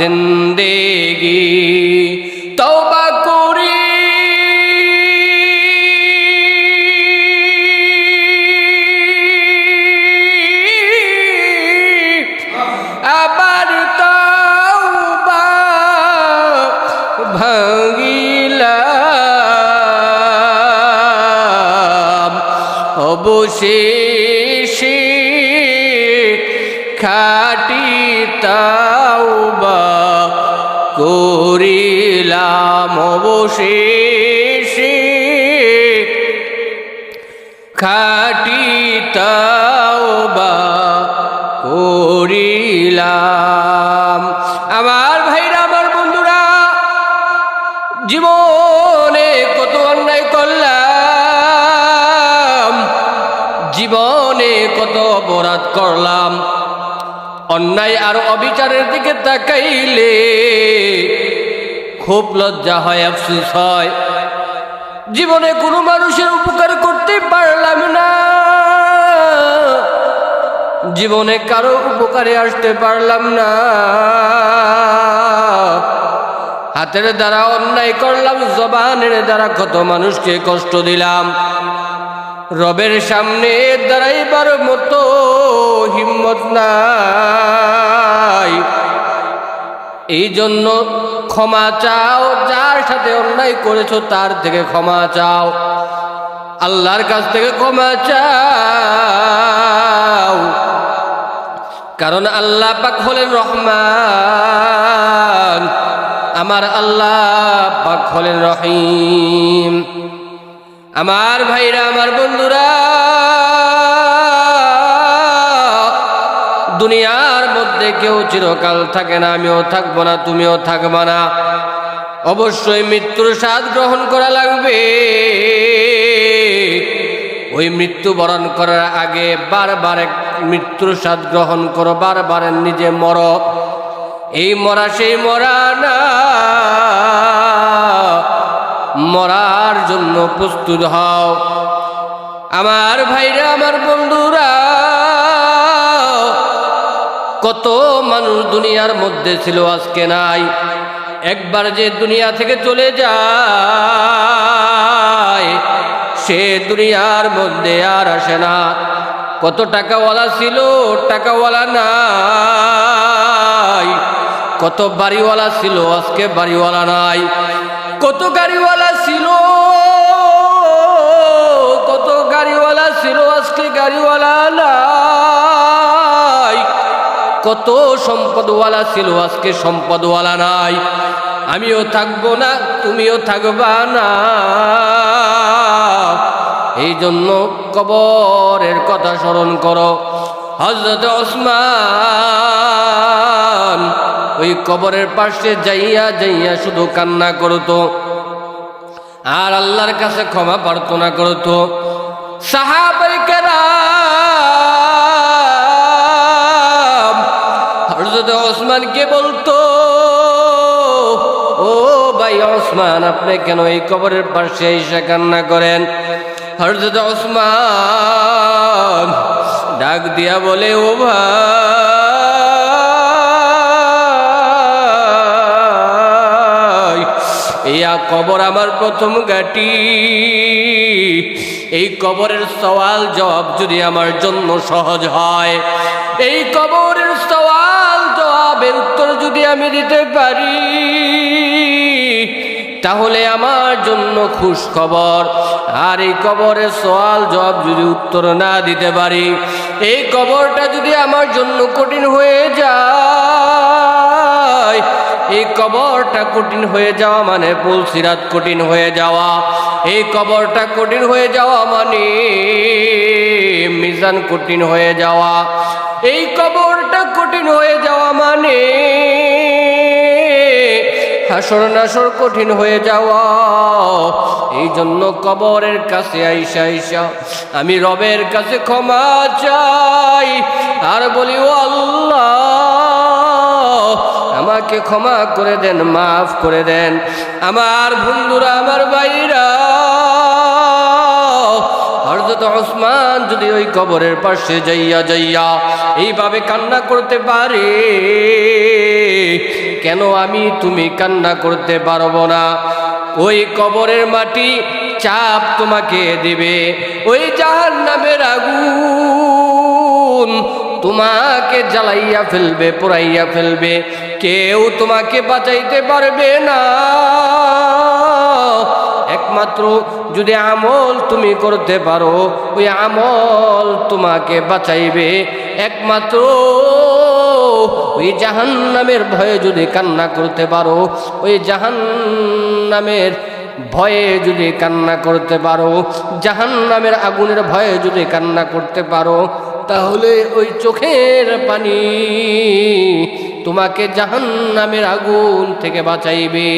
জিন্দেগি তওবা করি। আবার ভাঙিলাম অবশেষে খাটি তাওবা করিলাম অবশেষে খাটি তাওবা করিলাম। আমার ভাইরা, আমার বন্ধুরা, জীবনে কত অন্যায় করলাম, জীবনে কত অপরাধ করলাম। অন্যায় আর অবিচারের দিকে তাকাইলে খুব লজ্জা হয়, আফসুস হয়। জীবনে কোনো মানুষের উপকার করতে পারলাম না। জীবনে কারও উপকারে আসতে পারলাম না। হাতের দ্বারা অন্যায় করলাম, জবানের দ্বারা কত মানুষকে কষ্ট দিলাম। রবের সামনে দাঁড়াইবার মতো হিম্মত নাই। এই জন্য ক্ষমা চাও, যার সাথে অন্যায় করেছ তার থেকে ক্ষমা চাও। আল্লাহর কাছ থেকে ক্ষমা চাও। কারণ আল্লাহ পাক হলেন রহমান, আমার আল্লাহ পাক হলেন রহিম। আমার ভাইরা, আমার বন্ধুরা, দুনিয়ার মধ্যে কেউ চিরকাল থাকে না, আমিও থাকব না, তুমিও থাকবা না। অবশ্যই মৃত্যুর স্বাদ গ্রহণ করা লাগবে। ওই মৃত্যু বরণ করার আগে বারবার মৃত্যুর স্বাদ গ্রহণ করো, বারবার নিজে মর। এই মরা সেই মরা না। মরার জন্য প্রস্তুত হও। আমার ভাইরা, আমার বন্ধুরা, কত মানুষ দুনিয়ার মধ্যে ছিল, আজকে নাই। একবার যে দুনিয়া থেকে চলে যায়, সে দুনিয়ার মধ্যে আর আসে না। কত টাকাওয়ালা ছিল, টাকাওয়ালা নাই। কত বাড়িওয়ালা ছিল, আজকে বাড়িওয়ালা নাই। কত গাড়িওয়ালা ছিল? কত গাড়িওয়ালা ছিল? আজকে গাড়িওয়ালা নাই। কত সম্পদওয়ালা ছিল? আজকে সম্পদওয়ালা নাই। আমিও থাকব না, তুমিও থাকবা না। এই জন্য কবরের কথা স্মরণ করো। হজরত ওসমান ওই কবরের পাশে যাইয়া যাইয়া শুধু কান্না করতো। আর আল্লাহর কাছে ক্ষমা প্রার্থনা করতো। সাহাবাই ওসমানকে বলতো, ও ভাই ওসমান, আপনি কেন এই কবরের পাশে এসে কান্না করেন? হরজত ওসমান ডাক দিয়া বলে, ও ভাই কবর আমার প্রথম গাটি এই কবরের সওয়াল জবাব যদি আমার জন্য সহজ হয়, এই কবরের সওয়াল জবাবের উত্তর যদি আমি দিতে পারি, তাহলে আমার জন্য খুশ খবর। আর এই কবরের সওয়াল জবাব যদি উত্তর না দিতে পারি, এই কবরটা যদি আমার জন্য কঠিন হয়ে যায় এই কবরটা কঠিন হয়ে যাওয়া মানে পুলসিরাত কঠিন হয়ে যাওয়া। এই কবরটা কঠিন হয়ে যাওয়া মানে মিজান কঠিন হয়ে যাওয়া। এই কবরটা কঠিন হয়ে যাওয়া মানে হাসর নাসর কঠিন হয়ে যাওয়া। এই জন্য কবরের কাছে আইসা আইসা আমি রবের কাছে ক্ষমা চাই। আর বলি আল্লাহ আমাকে ক্ষমা করে দেন, মাফ করে দেন। আমার বন্ধুরা, আমার ভাইরা হরজত ওসমান যদি ওই কবরের পাশে যাইয়া যাইয়া এইভাবে কান্না করতে পারে, কেন আমি তুমি কান্না করতে পারব না? ওই কবরের মাটি চাপ তোমাকে দিবে, ওই জাহান নামের আগুন তোমাকে জ্বালাইয়া ফেলবে পোড়াইয়া ফেলবে। কেউ তোমাকে বাঁচাইতে পারবে না। একমাত্র যদি আমল তুমি করতে পারো, ওই আমল তোমাকে বাঁচাইবে। একমাত্র ওই জাহান নামের ভয়ে যদি কান্না করতে পারো, ওই জাহান নামের ভয়ে যদি কান্না করতে পারো জাহান নামের আগুনের ভয়ে যদি কান্না করতে পারো তাহলে ওই চোখের পানি তোমাকে জাহান নামের আগুন থেকে বাঁচাইবে।